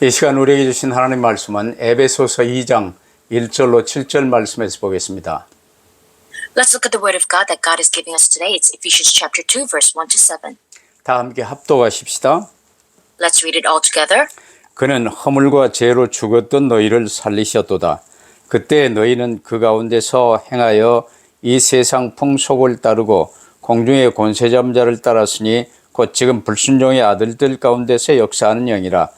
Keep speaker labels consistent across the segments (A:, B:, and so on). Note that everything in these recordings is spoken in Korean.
A: 이 시간 우리에게 주신 하나님 말씀은 에베소서 2장 1절로 7절 말씀에서 보겠습니다.
B: Let's look at the word of God that God is giving us today. It's Ephesians chapter 2 verse 1 to 7.
A: 다 함께 합독하십시다.
B: Let's read it all together.
A: 그는 허물과 죄로 죽었던 너희를 살리셨도다. 그때 너희는 그 가운데서 행하여 이 세상 풍속을 따르고 공중의 권세 잠자를 따랐으니 곧 지금 불순종의 아들들 가운데서 역사하는 영이라.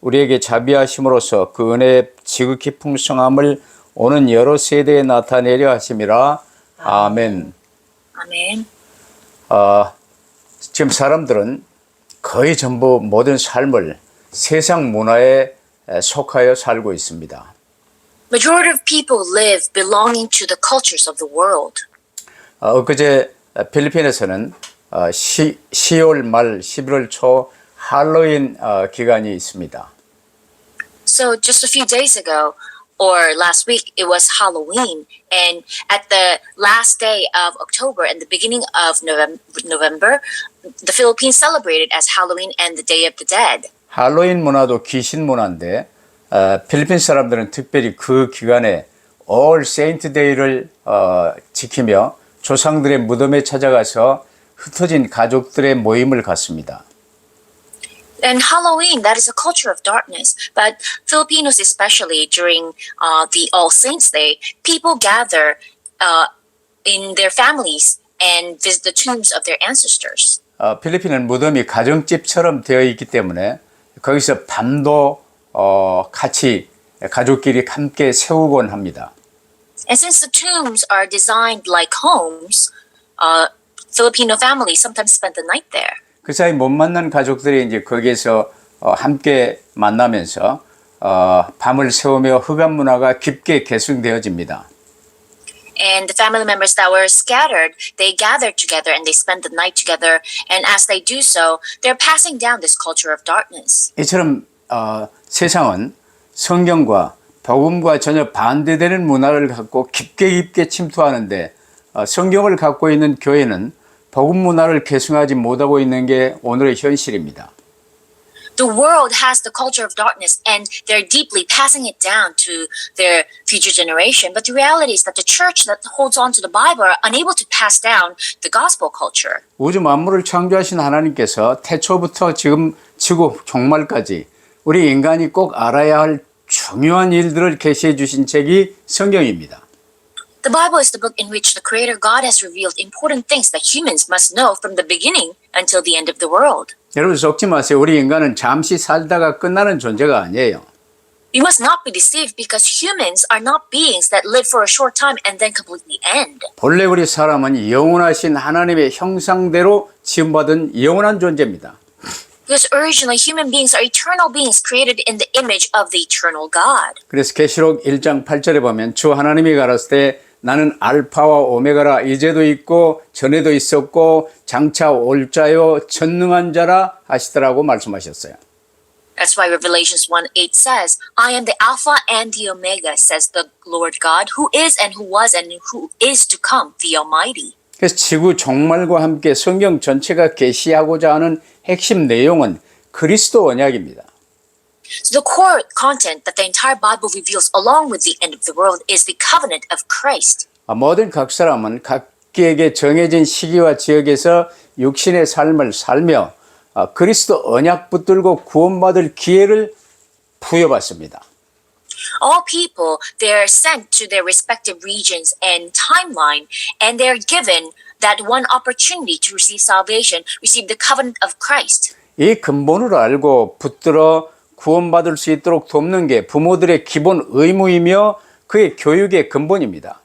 A: 우리에게 자비하심으로써 그 은혜의 지극히 풍성함을 오는 여러 세대에 나타내려 하심이라 아멘.
B: Amen.
A: 어, 지금 사람들은 거의 전부 모든 삶을 세상 문화에 에, 속하여 살고 있습니다.
B: Majority of people live belonging to the cultures of the world.
A: 어, 엊그제 필리핀에서는 어, 시, 10월 말 11월 초 할로윈 어, 기간이 있습니다.
B: So just a few days ago or last week it was Halloween and at the last day of October and the beginning of Novem- November the Philippines celebrated as Halloween and the Day of the Dead.
A: 할로윈 문화도 귀신 문화인데 어, 필리핀 사람들은 특별히 그 기간에 All Saint Day를 어, 지키며 조상들의 무덤에 찾아가서 흩어진 가족들의 모임을 갖습니다.
B: And Halloween, that is a culture of darkness. But Filipinos, especially during uh, the All Saints Day, people gather uh, in their families and visit the tombs of their ancestors.
A: 어, 필리핀은 무덤이 가정집처럼 되어 있기 때문에 거기서 밤도 어, 같이 가족끼리 함께 세우곤 합니다.
B: And since the tombs are designed like homes, uh, Filipino families sometimes spend the night there.
A: 그 사이 못 만난 가족들이 이제 거기에서 어, 함께 만나면서 어, 밤을 새우며 흑암 문화가 깊게 계승되어집니다.
B: And the family members that were scattered, they gathered together and they spend the night together. And as they do so, they're passing down this culture of darkness.
A: 이처럼 어, 세상은 성경과 복음과 전혀 반대되는 문화를 갖고 깊게 깊게 침투하는데 어, 성경을 갖고 있는 교회는 복음 문화를 계승하지 못하고 있는 게 오늘의 현실입니다.
B: the world has the culture of darkness and they're deeply passing it down to their future generation. But the reality is that the church that holds on to the Bible are unable to pass down the gospel culture.
A: 우주 만물을 창조하신 하나님께서 태초부터 지금 지구 종말까지 우리 인간이 꼭 알아야 할 중요한 일들을 계시해 주신 책이 성경입니다.
B: The Bible is the book in which the Creator God has revealed important things that humans must know from the beginning until the end of the world.
A: 여러분 속지 마세요. 우리 인간은 잠시 살다가 끝나는 존재가 아니에요.
B: You must not be deceived because humans are not beings that live for a short time and then completely end.
A: 본래 우리 사람은 영원하신 하나님의 형상대로 지음받은 영원한 존재입니다.
B: Because originally human beings are eternal beings created in the image of the eternal God.
A: 그래서 계시록 1장 8절에 보면 주 하나님이 가라을 때 나는 알파와 오메가라 이제도 있고 전에도 있었고 장차 올 자요 전능한 자라 하시더라고 말씀하셨어요.
B: That's why Revelations 1 8 says, I am the Alpha and the Omega, says the Lord God, who is and who was and who is to come, the Almighty.
A: 그래서 지구 종말과 함께 성경 전체가 계시하고자 하는 핵심 내용은 그리스도 언약입니다.
B: So the core content that the entire Bible reveals along with the end of the world is the covenant of Christ.
A: 아, 모든 각 사람은 각기에게 정해진 시기와 지역에서 육신의 삶을 살며 아, 그리스도 언약 붙들고 구원받을 기회를 부여받습니다.
B: All people, they are sent to their respective regions and timeline, and they are given that one opportunity to receive salvation, receive the covenant of Christ.
A: 이 근본을 알고 붙들어 구원받을 수 있도록 돕는 게 부모들의 기본 의무이며 그의 교육의 근본입니다.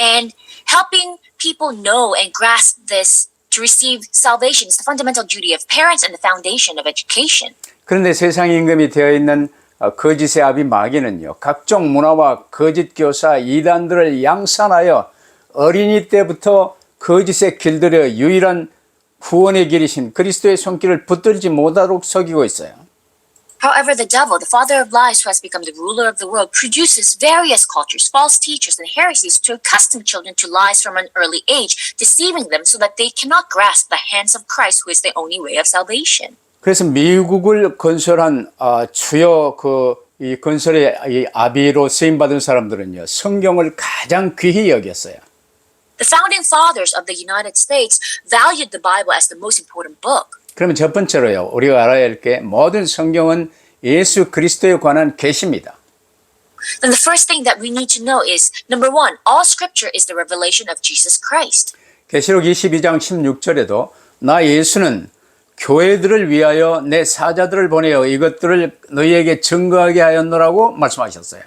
B: And helping people know and grasp this to receive salvation is the fundamental duty of parents and the foundation of education.
A: 그런데 세상 임금이 되어 있는 어, 거짓의 아비 마귀는요 각종 문화와 거짓 교사 이단들을 양산하여 어린이 때부터 거짓의 길들여 유일한 구원의 길이신 그리스도의 손길을 붙들지 못하도록 속이고 있어요.
B: However, the devil, the father of lies who has become the ruler of the world, produces various cultures, false teachers, and heresies to accustom children to lies from an early age, deceiving them so that they cannot grasp the hands of Christ, who is the only way of salvation.
A: 그래서 미국을 건설한 아, 주요 그 이 건설의 이 아비로 쓰임 받은 사람들은요 성경을 가장 귀히 여겼어요.
B: The founding fathers of the United States valued the Bible as the most important book.
A: 그러면 첫 번째로요 우리가 알아야 할 게 모든 성경은 예수 그리스도에 관한 계시입니다.
B: Then the first thing that we need to know is number one, all scripture is the revelation of Jesus Christ.
A: 계시록 22장 16절에도 나 예수는 교회들을 위하여 내 사자들을 보내어 이것들을 너희에게 증거하게 하였노라고 말씀하셨어요.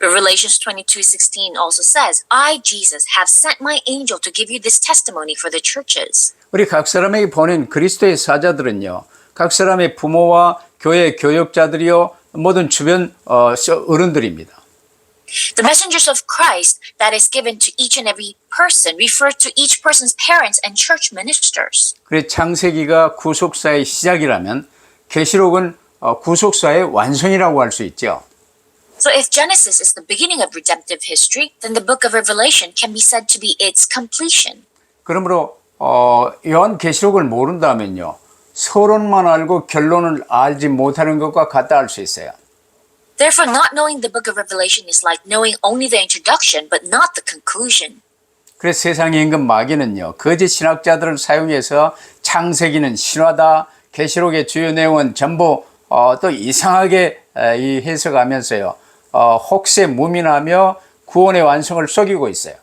B: Revelations 22:16 also says, "I Jesus have sent my angel to give you this testimony for the churches."
A: 우리 각 사람에게 보낸 그리스도의 사자들은요, 각 사람의 부모와 교회 교역자들이요, 모든 주변 어, 어른들입니다.
B: The messengers of Christ that is given to each and every person refer to each person's parents and church ministers.
A: 그래서 창세기가 구속사의 시작이라면 계시록은 어, 구속사의 완성이라고 할 수 있죠.
B: So if Genesis is the beginning of redemptive history, then the book of Revelation can be said to be its completion.
A: 그러므로 어, 요한 계시록을 모른다면요, 서론만 알고 결론을 알지 못하는 것과 같다 할 수 있어요.
B: Therefore, not knowing the book of Revelation is like knowing only the introduction but not the conclusion.
A: 그래서 세상의 임금 마귀는요 거짓 신학자들을 사용해서 창세기는 신화다 계시록의 주요 내용은 전부 어, 또 이상하게 에, 이 해석하면서요 어, 혹세 무민하며 구원의 완성을 속이고 있어요.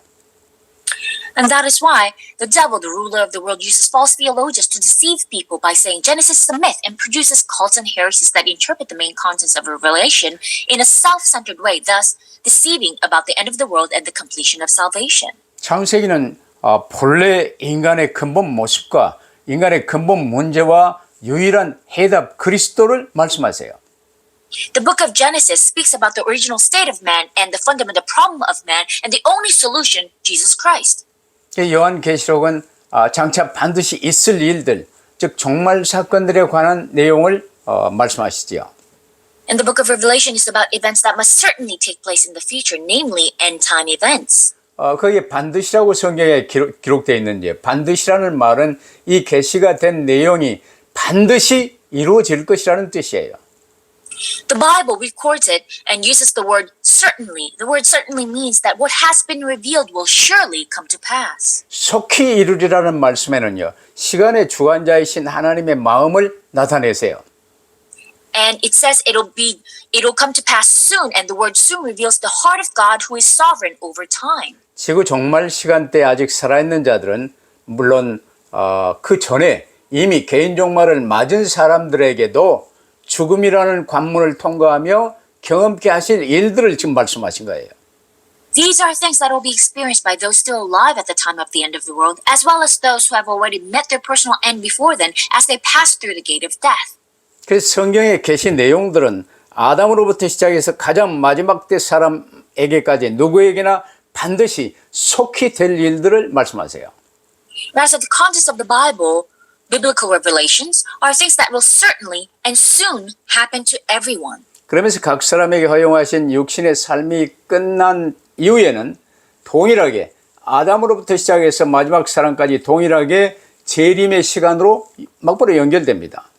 B: And that is why the devil, the ruler of the world, uses false theologians to deceive people by saying Genesis is a myth and produces cults and heresies that interpret the main contents of Revelation in a self centered way, thus deceiving about the end of the world and the completion of salvation.
A: 창세기는 어, 본래 인간의 근본 모습과 인간의 근본 문제와 유일한 해답 그리스도를 말씀하세요.
B: The book of Genesis speaks about the original state of man and the fundamental problem of man, and the only solution, Jesus Christ.
A: 이 요한 계시록은 아, 장차 반드시 있을 일들, 즉 종말 사건들에 관한 내용을 어, 말씀하시지요.
B: And the book of Revelation is about events that must certainly take place in the future, namely end time events.
A: 어, 거기에 반드시라고 성경에 기록, 기록되어 있는지 반드시라는 말은 이 계시가 된 내용이 반드시 이루어질 것이라는 뜻이에요.
B: The Bible records it and uses the word certainly. The word certainly means that what has been revealed will surely come to pass.
A: 속히 이루리라는 말씀에는요. 시간의 주관자이신 하나님의 마음을 나타내세요.
B: And it says it'll be it'll come to pass soon and the word soon reveals the heart of God who is sovereign over time.
A: 지구 종말 시간대에 아직 살아있는 자들은 물론 어, 그 전에 이미 개인 종말을 맞은 사람들에게도 죽음이라는 관문을 통과하며 경험케 하실 일들을 지금 말씀하신 거예요.
B: These are things that will be experienced by those still alive at the time of the end of the world, as well as those who have already met their personal end before then as they pass through the gate of death.
A: 그래서 성경에 계신 내용들은 아담으로부터 시작해서 가장 마지막 때 사람에게까지 누구에게나 반드시 속히 될 일들을 말씀하세요.
B: Whereas the contents of the Bible, biblical revelations, are things that will certainly and soon happen to everyone.
A: 그러면서 각 사람에게 허용하신 육신의 삶이 끝난 이후에는 동일하게 아담으로부터 시작해서 마지막 사람까지 동일하게 재림의 시간으로 막바로 연결됩니다.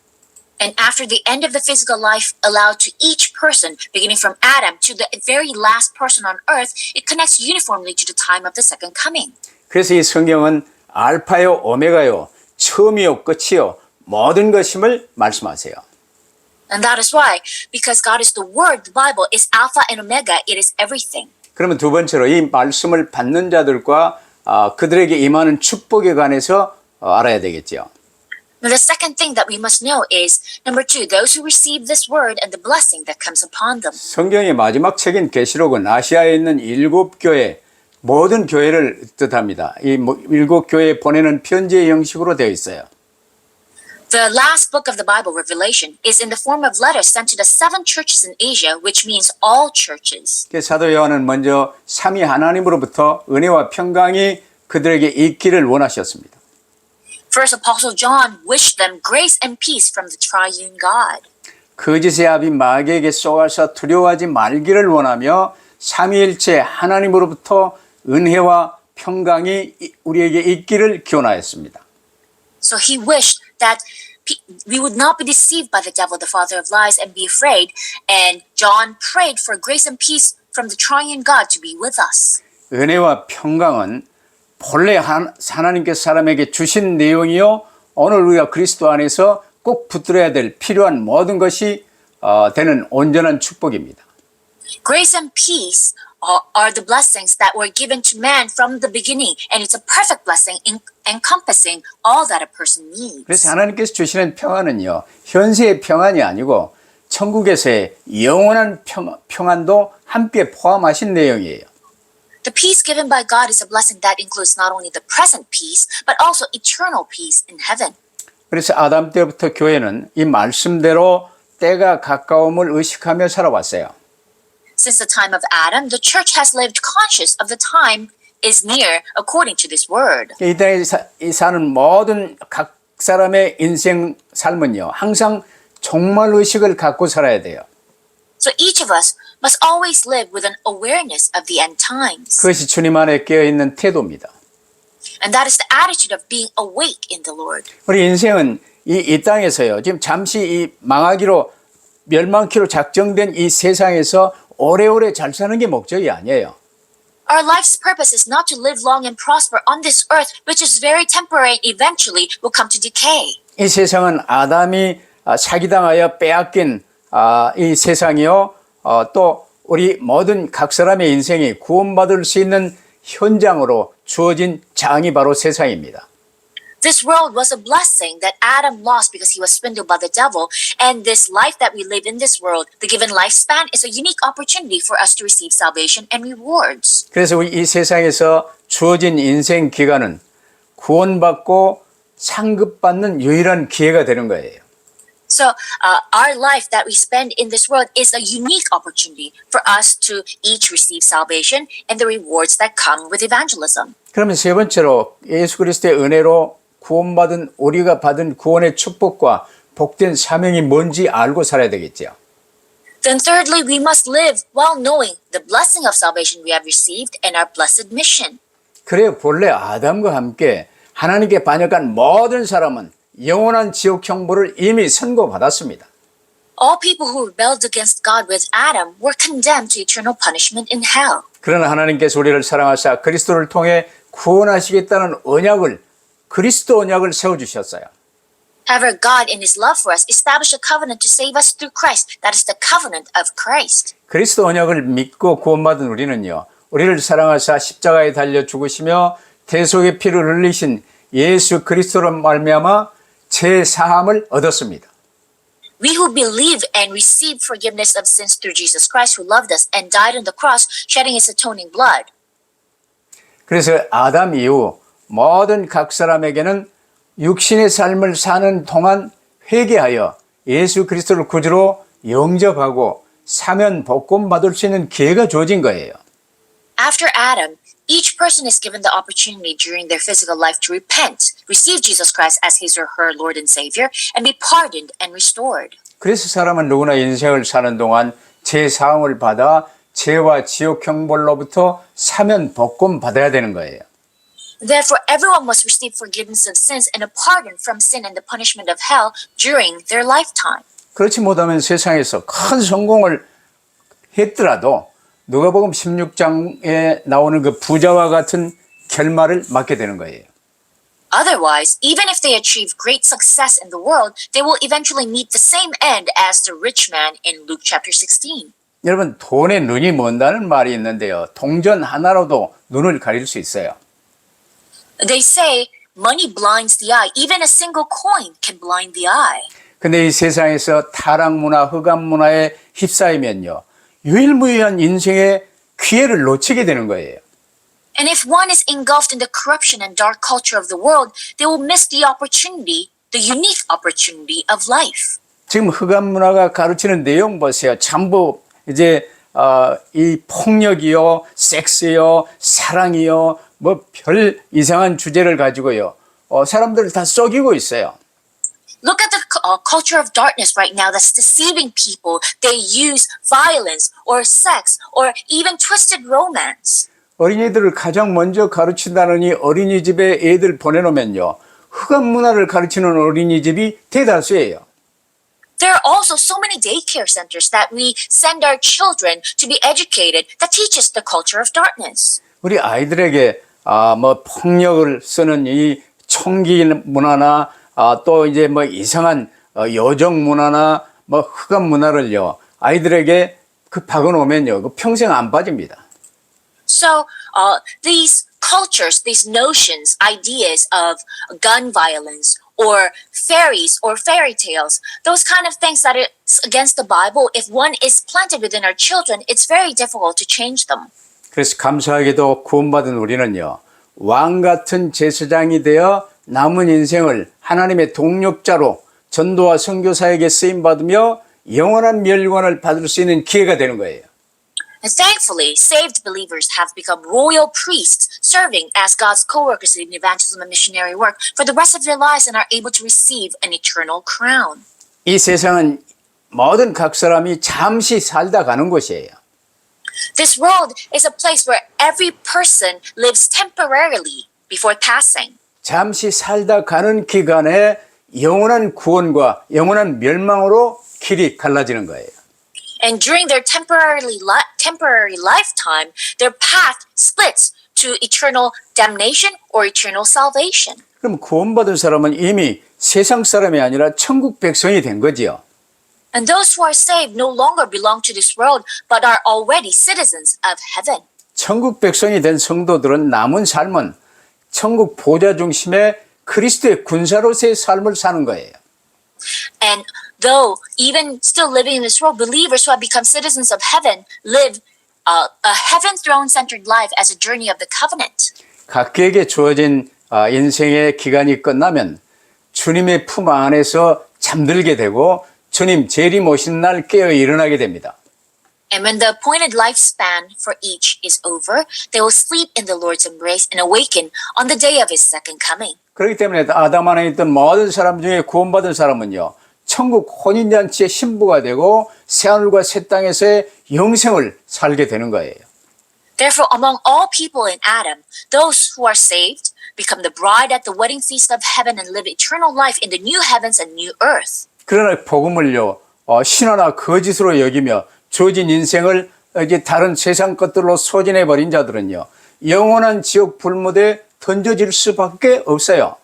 B: And after the end of the physical life allowed to each person, beginning from Adam to the very last person on earth, it connects uniformly to the time of the second coming.
A: 그래서 이 성경은 알파요 오메가요 처음이요 끝이요 모든 것임을 말씀하세요.
B: And that is why, because God is the Word, the Bible is Alpha and Omega, it is everything.
A: 그러면 두 번째로 이 말씀을 받는 자들과 아, 그들에게 임하는 축복에 관해서 어, 알아야 되겠죠.
B: Now, the second thing that we must know is number two, those who receive this word and the blessing that comes upon them.
A: 성경의 마지막 책인 계시록은 아시아에 있는 일곱 교회 모든 교회를 뜻합니다. 이 뭐- 일곱 교회에 보내는 편지의 형식으로 되어 있어요.
B: The last book of the Bible, Revelation, is in the form of letters sent to the seven churches in Asia, which means all churches.
A: 그 사도 요한은 먼저 삼위 하나님으로부터 은혜와 평강이 그들에게 있기를 원하셨습니다.
B: First, Apostle John wished them grace and peace from the triune God.
A: 거짓의 아비 마귀에게 쏘아서 두려워하지 말기를 원하며 삼위일체 하나님으로부터 은혜와 평강이 우리에게 있기를 기원하였습니다.
B: So he wished that we would not be deceived by the devil, the father of lies, and be afraid. And John prayed for grace and peace from the triune God to be with us.
A: 은혜와 평강은 본래 한- 하나님께서 사람에게 주신 내용이요. 오늘 우리가 그리스도 안에서 꼭 붙들어야 될 필요한 모든 것이 어, 되는 온전한 축복입니다.
B: Grace and peace are, are the blessings that were given to man from the beginning, and it's a perfect blessing in, encompassing all that a person needs.
A: 그래서 하나님께서 주시는 평안은요. 현세의 평안이 아니고 천국에서의 영원한 평, 평안도 함께 포함하신 내용이에요.
B: The peace given by God is a blessing that includes not only the present peace, but also eternal peace in heaven.
A: 그래서 아담 때부터 교회는 이 말씀대로 때가 가까움을 의식하며 살아왔어요.
B: Since the time of Adam, the church has lived conscious of the time is near according to this word.
A: 이 땅에 사, 이 사는 모든 각 사람의 인생 삶은요. 항상 종말 의식을 갖고 살아야 돼요.
B: So each of us must always live with an awareness of the end times.
A: 그것이 주님 안에 깨어 있는 태도입니다.
B: And that is the attitude of being awake in the Lord.
A: 우리 인생은 이, 이 땅에서요. 지금 잠시 이 망하기로 멸망키로 작정된 이 세상에서 오래오래 잘 사는 게 목적이 아니에요.
B: Our life's purpose is not to live long and prosper on this earth, which is very temporary eventually will come to decay.
A: 이 세상은 아담이 아, 사기당하여 빼앗긴 아, 이 세상이요. 어, 또 우리 모든 각 사람의 인생이 구원받을 수 있는 현장으로 주어진 장이 바로 세상입니다.
B: This world was a blessing that Adam lost because he was swindled by the devil. And this life that we live in this world, the given lifespan, is a unique opportunity for us to receive salvation and rewards.
A: 그래서 우리 이 세상에서 주어진 인생 기간은 구원받고 상급받는 유일한 기회가 되는 거예요.
B: So, uh, our life that we spend in this world is a unique opportunity for us to each receive salvation and the rewards that come with evangelism.
A: 그러면 세 번째로 예수 그리스도의 은혜로 구원받은 우리가 받은 구원의 축복과 복된 사명이 뭔지 알고 살아야 되겠죠.
B: Then, thirdly, we must live while knowing the blessing of salvation we have received and our blessed mission.
A: 그래 본래 아담과 함께 하나님께 반역한 모든 사람은 영원한 지옥 형벌을 이미 선고받았습니다.
B: All people who rebelled against God with Adam were condemned to eternal punishment in hell.
A: 그러나 하나님께서 우리를 사랑하사 그리스도를 통해 구원하시겠다는 언약을 그리스도 언약을 세워 주셨어요.
B: However, God, in His love for us, established a covenant to save us through Christ. That is the covenant of Christ.
A: 그리스도 언약을 믿고 구원받은 우리는요. 우리를 사랑하사 십자가에 달려 죽으시며 대속의 피를 흘리신 예수 그리스도로 말미암아 제 사함을 얻었습니다.
B: We who believe and receive forgiveness of sins through Jesus Christ, who loved us and died on the cross, shedding His atoning blood.
A: 그래서 아담 이후 모든 각 사람에게는 육신의 삶을 사는 동안 회개하여 예수 그리스도를 구주로 영접하고 사면 복권 받을 수 있는 기회가 주어진 거예요.
B: After Adam, each person is given the opportunity during their physical life to repent, receive Jesus Christ as his or her Lord and Savior, and be pardoned and restored.
A: 그래서 사람은 누구나 인생을 사는 동안 제 사함을 받아 죄와 지옥 형벌로부터 사면 복권 받아야 되는 거예요.
B: Therefore, everyone must receive forgiveness of sins and a pardon from sin and the punishment of hell during their lifetime.
A: 그렇지 못하면 세상에서 큰 성공을 했더라도 누가복음 16장에 나오는 그 부자와 같은 결말을 맞게 되는 거예요.
B: Otherwise, even if they achieve great success in the world, they will eventually meet the same end as the rich man in Luke chapter 16.
A: 여러분 돈에 눈이 먼다는 말이 있는데요. 동전 하나로도 눈을 가릴 수 있어요.
B: They say money blinds the eye. Even a single coin can blind the eye.
A: 근데 이 세상에서 타락 문화, 흑암 문화에 휩싸이면요. 유일무이한 인생의 기회를 놓치게 되는 거예요.
B: And if one is engulfed in the corruption and dark culture of the world, they will miss the opportunity the unique opportunity of life.
A: 지금 흑암 문화가 가르치는 내용 보세요. 전부 이제 어, 이 폭력이요, 섹스요, 사랑이요, 뭐 별 이상한 주제를 가지고요. 어, 사람들을 다 속이고 있어요.
B: Look at the uh, culture of darkness right now that's deceiving people. They use violence or sex or even twisted romance.
A: 어린이들을 가장 먼저 가르친다느니 어린이집에 애들 보내놓으면요. 흑암 문화를 가르치는 어린이집이 대다수예요.
B: There are also so many daycare centers that we send our children to be educated that teaches the culture of darkness.
A: 우리 아이들에게 아, 뭐 폭력을 쓰는 이 총기 문화나 아, 또 이제 뭐 이상한 어, 여정 문화나 뭐 흑암 문화를요. 아이들에게 그 박아놓으면요. 그 평생 안 빠집니다.
B: So, uh, these cultures, these notions, ideas of gun violence or fairies or fairy tales, those kind of things that is against the Bible, if one is planted within our children, it's very difficult to change them.
A: 그래서 감사하게도 구원받은 우리는요. 왕 같은 제사장이 되어 남은 인생을 하나님의 동력자로 전도와 선교사에게 쓰임 받으며 영원한 멸관을 받을 수 있는 기회가 되는 거예요.
B: And thankfully, saved believers have become royal priests, serving as God's co workers in evangelism and missionary work for the rest of their lives and are able to receive an eternal crown.
A: 이 세상은 모든 각 사람이 잠시 살다 가는 곳이에요.
B: This world is a place where every person lives temporarily before passing.
A: 잠시 살다 가는 기간에 영원한 구원과 영원한 멸망으로 길이 갈라지는 거예요.
B: And during their temporarily li- temporary lifetime, their path splits to eternal damnation or eternal salvation.
A: 그럼 구원받은 사람은 이미 세상 사람이 아니라 천국 백성이 된 거지요.
B: And those who are saved no longer belong to this world, but are already citizens of heaven.
A: 천국 백성이 된 성도들은 남은 삶은 천국 보좌 중심의 그리스도의 군사로서의 삶을 사는 거예요.
B: And though even still living in this world, believers who have become citizens of heaven live uh, a heaven throne centered life as a journey of the covenant.
A: 각계에게 주어진 아, 인생의 기간이 끝나면 주님의 품 안에서 잠들게 되고 주님 재림 오신 날 깨어 일어나게 됩니다.
B: And when the appointed lifespan for each is over, they will sleep in the Lord's embrace and awaken on the day of his second coming.
A: 그렇기 때문에 아담 안에 있던 모든 사람 중에 구원받은 사람은요. 천국 혼인잔치의 신부가 되고 새하늘과 새 땅에서의 영생을 살게 되는 거예요.
B: Therefore, among all people in Adam, those who are saved become the bride at the wedding feast of heaven and live eternal life in the new heavens and new earth.
A: 그러나 복음을요 어, 신화나 거짓으로 여기며 주어진 인생을 이제 다른 세상 것들로 소진해 버린 자들은요 영원한 지옥 불무대에 던져질 수밖에 없어요.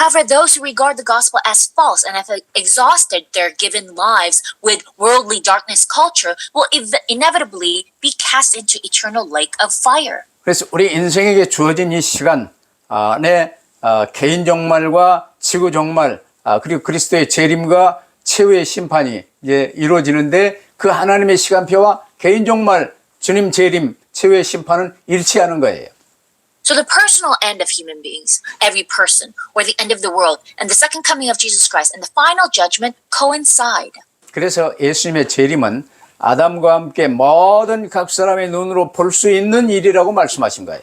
B: However, those who regard the gospel as false and have exhausted their given lives with worldly darkness culture will ev- inevitably be cast into eternal lake of fire.
A: 그래서 우리 인생에게 주어진 이 시간 안에 어, 개인 종말과 지구 종말 아, 그리고 그리스도의 재림과 최후의 심판이 이제 이루어지는데 그 하나님의 시간표와 개인 종말 주님 재림 최후의 심판은 일치하는 거예요.
B: So the personal end of human beings, every person, or the end of the world, and the second coming of Jesus Christ and the final judgment coincide.
A: 그래서 예수님의 재림은 아담과 함께 모든 각 사람의 눈으로 볼 수 있는 일이라고 말씀하신 거예요.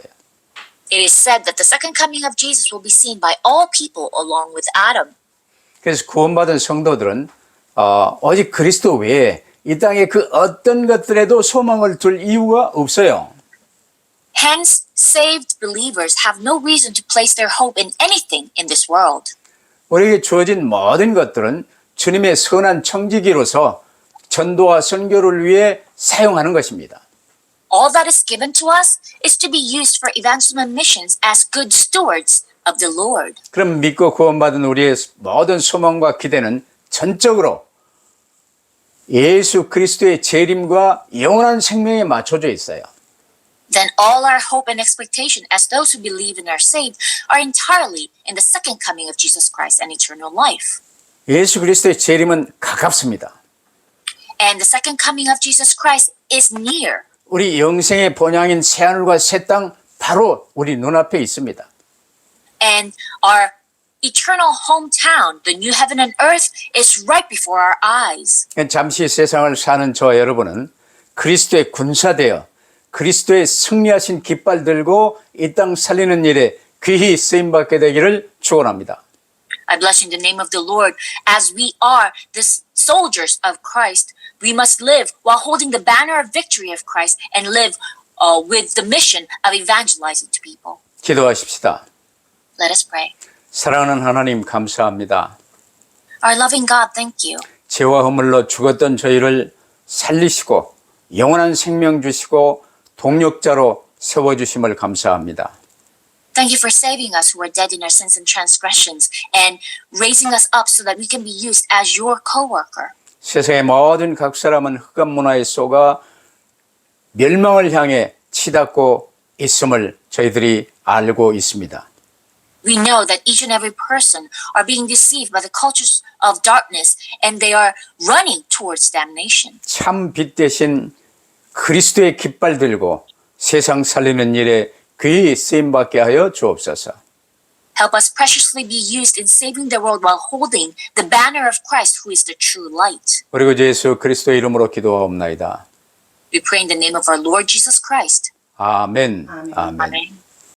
B: It is said that the second coming of Jesus will be seen by all people along with Adam.
A: 그래서 구원받은 성도들은 어, 오직 그리스도 외에 이 땅에 그 어떤 것들에도 소망을 둘 이유가 없어요.
B: Hence, saved believers have no reason to place their hope in anything in this world.
A: 우리에게 주어진 모든 것들은 주님의 선한 청지기로서 전도와 선교를 위해 사용하는 것입니다.
B: All that is given to us is to be used for evangelism missions as good stewards of the Lord.
A: 그럼 믿고 구원받은 우리의 모든 소망과 기대는 전적으로 예수 그리스도의 재림과 영원한 생명에 맞춰져 있어요.
B: Then all our hope and expectation as those who believe and are saved are entirely in the second coming of Jesus Christ and eternal life.
A: 예수 그리스도의 재림은 가깝습니다.
B: And the second coming of Jesus Christ is near.
A: 우리 영생의 본향인 새하늘과 새 땅 바로 우리 눈앞에 있습니다.
B: And our eternal hometown, the new heaven and earth, is right before our eyes.
A: 잠시 세상을 사는 저 여러분은 그리스도의 군사되어 그리스도의 승리하신 깃발 들고 이 땅 살리는 일에 귀히 쓰임 받게 되기를 축원합니다.
B: I bless you in the name of the Lord. As we are the s- soldiers of Christ, we must live while holding the banner of victory of Christ and live uh, with the mission of evangelizing to people.
A: 기도하십시다.
B: Let us pray.
A: 사랑하는 하나님 감사합니다.
B: Our loving God, thank you.
A: 죄와 허물로 죽었던 저희를 살리시고 영원한 생명 주시고 동력자로 세워 주심을 감사합니다.
B: Thank you for saving us who are dead in our sins and transgressions and raising us up so that we can be used as your co-worker.
A: 세상의 모든 각 사람은 흑암 문화에 속아 멸망을 향해 치닫고 있음을 저희들이 알고 있습니다.
B: We know that each and every person are being deceived by the cultures of darkness and they are running towards damnation.
A: 참 빛 대신 그리스도의 깃발 들고 세상 살리는 일에 귀히 쓰임 받게 하여 주옵소서.
B: Help us preciously be used in saving the world while holding the banner of Christ who is the true light.
A: 그리고 주 예수 그리스도의 이름으로 기도하옵나이다.
B: We pray in the name of our Lord Jesus Christ.
A: 아멘. 아멘.
B: Amen.